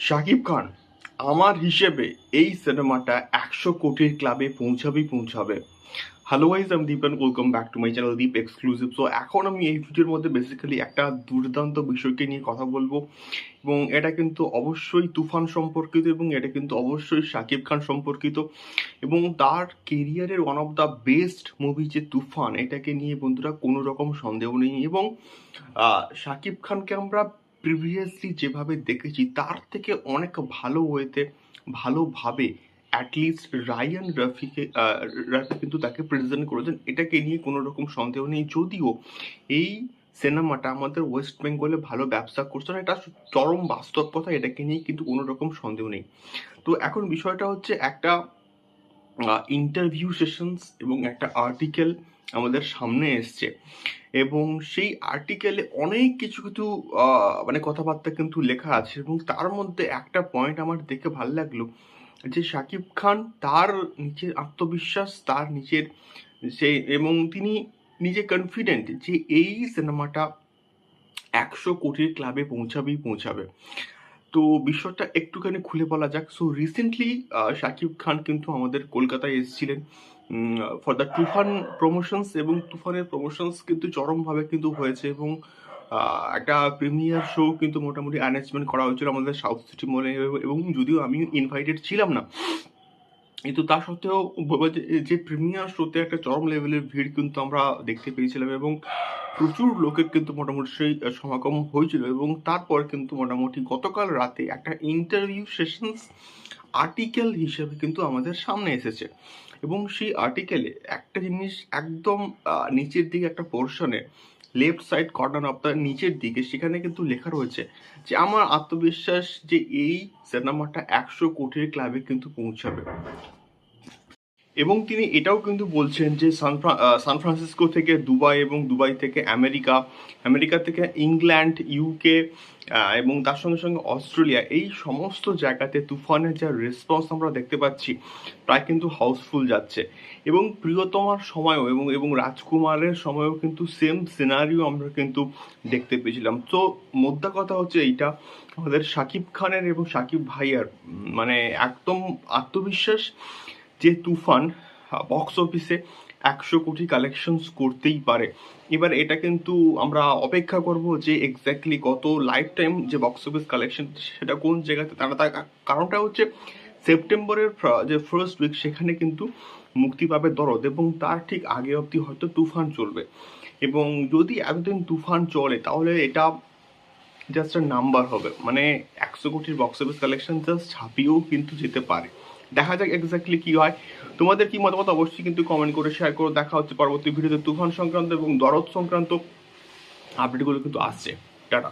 শাকিব খান, আমার হিসেবে এই সিনেমাটা একশো কোটির ক্লাবে পৌঁছাবেই পৌঁছাবে। হ্যালো ওয়াইজ আমি Deep and welcome back to my channel Deep exclusive so এখন আমি এই ভিডিওর মধ্যে বেসিক্যালি একটা দুর্দান্ত বিষয়কে নিয়ে কথা বলব এবং এটা কিন্তু অবশ্যই তুফান সম্পর্কিত এবং এটা কিন্তু অবশ্যই শাকিব খান সম্পর্কিত এবং তার কেরিয়ারের one of the best movie যে তুফান, এটাকে নিয়ে বন্ধুরা কোনো রকম সন্দেহ নেই এবং শাকিব খানকে আমরা প্রিভিয়াসলি যেভাবে দেখেছি, তার থেকে অনেক ভালো ওয়েতে, ভালোভাবে অ্যাটলিস্ট রায়ান রাফিকে রাফি কিন্তু তাকে প্রেজেন্ট করেছেন। এটাকে নিয়ে কোনো রকম সন্দেহ নেই। যদিও এই সিনেমাটা আমাদের ওয়েস্ট বেঙ্গলে ভালো ব্যবসা করছে না, এটা চরম বাস্তব কথা এটাকে নিয়ে কিন্তু কোনো রকম সন্দেহ নেই। তো এখন বিষয়টা হচ্ছে একটা ইন্টারভিউ সেশনস এবং একটা আর্টিকেল আমাদের সামনে এসছে। এবং সেই আর্টিকেলে অনেক কিছু কিছু মানে কথাবার্তা কিন্তু লেখা আছে এবং তার মধ্যে একটা পয়েন্ট আমার দেখে ভালো লাগল যে শাকিব খান তার নিজের আত্মবিশ্বাস, তার নিজের সে এবং তিনি নিজে কনফিডেন্ট যে এই সিনেমাটা একশো কোটির ক্লাবে পৌঁছাবেই পৌঁছাবে। তো বিষয়টা একটুখানি খুলে বলা যাক। সো রিসেন্টলি শাকিব খান কিন্তু আমাদের কলকাতায় এসেছিলেন। ফর দ্য তুফান প্রমোশনস এবং তুফানের প্রমোশনস কিন্তু চরমভাবে কিন্তু হয়েছে এবং একটা প্রিমিয়ার শো কিন্তু মোটামুটি অ্যারেঞ্জমেন্ট করা হয়েছিল আমাদের সাউথ সিটি মলে এবং যদিও আমি ইনভাইটেড ছিলাম না, কিন্তু তা সত্ত্বেও যে প্রিমিয়ার শোতে একটা চরম লেভেলের ভিড় কিন্তু আমরা দেখতে পেয়েছিলাম এবং প্রচুর লোকের কিন্তু মোটামুটি সেই সমাগম হয়েছিল এবং তারপর কিন্তু মোটামুটি গতকাল রাতে একটা ইন্টারভিউ সেশনস আর্টিকেল হিসেবে কিন্তু আমাদের সামনে এসেছে। এবং সেই আর্টিকেলে একটা জিনিস একদম নিচের দিকে একটা পোর্শনে left side corner of the নিচের দিকে সেখানে কিন্তু লেখা রয়েছে যে, আমার আত্মবিশ্বাস যে এই সিনেমাটা একশো কোটির ক্লাবে কিন্তু পৌঁছাবে। এবং তিনি এটাও কিন্তু বলছেন যে সান ফ্রা- সান ফ্রান্সিসকো থেকে দুবাই এবং দুবাই থেকে আমেরিকা আমেরিকা থেকে ইংল্যান্ড ইউকে এবং তার সঙ্গে সঙ্গে অস্ট্রেলিয়া, এই সমস্ত জায়গাতে তুফানের যা রেসপন্স আমরা দেখতে পাচ্ছি প্রায় কিন্তু হাউসফুল যাচ্ছে। এবং প্রিয়তমার সময়ও এবং এবং রাজকুমারের সময়ও কিন্তু সেম সিনারিও আমরা কিন্তু দেখতে পেয়েছিলাম। তো মোদ্দা কথা হচ্ছে এইটা, আমাদের শাকিব খানের এবং সাকিব ভাইয়ার মানে একদম আত্মবিশ্বাস যে তুফান বক্স অফিসে একশো কোটি কালেকশনস করতেই পারে। এবার এটা কিন্তু আমরা অপেক্ষা করব যে এক্স্যাক্টলি কত লাইফ টাইম যে বক্স অফিস কালেকশন সেটা কোন জায়গাতে তারা তার কারণটা হচ্ছে সেপ্টেম্বরের যে ফার্স্ট উইক সেখানে কিন্তু মুক্তি পাবে দরদ এবং তার ঠিক আগে অবধি হয়তো তুফান চলবে। এবং যদি এতদিন তুফান চলে, তাহলে এটা জাস্ট নাম্বার হবে। মানে একশো কোটির বক্স অফিস কালেকশন জাস্ট ছাপিয়েও কিন্তু যেতে পারে। দেখা যাক এক্স্যাক্টলি কি হয়। তোমাদের কি মতামত অবশ্যই কিন্তু কমেন্ট করে শেয়ার করো। দেখা হচ্ছে পরবর্তী ভিডিওতে তুফান সংক্রান্ত এবং দরদ সংক্রান্ত আপডেটগুলো কিন্তু আসছে। টাটা।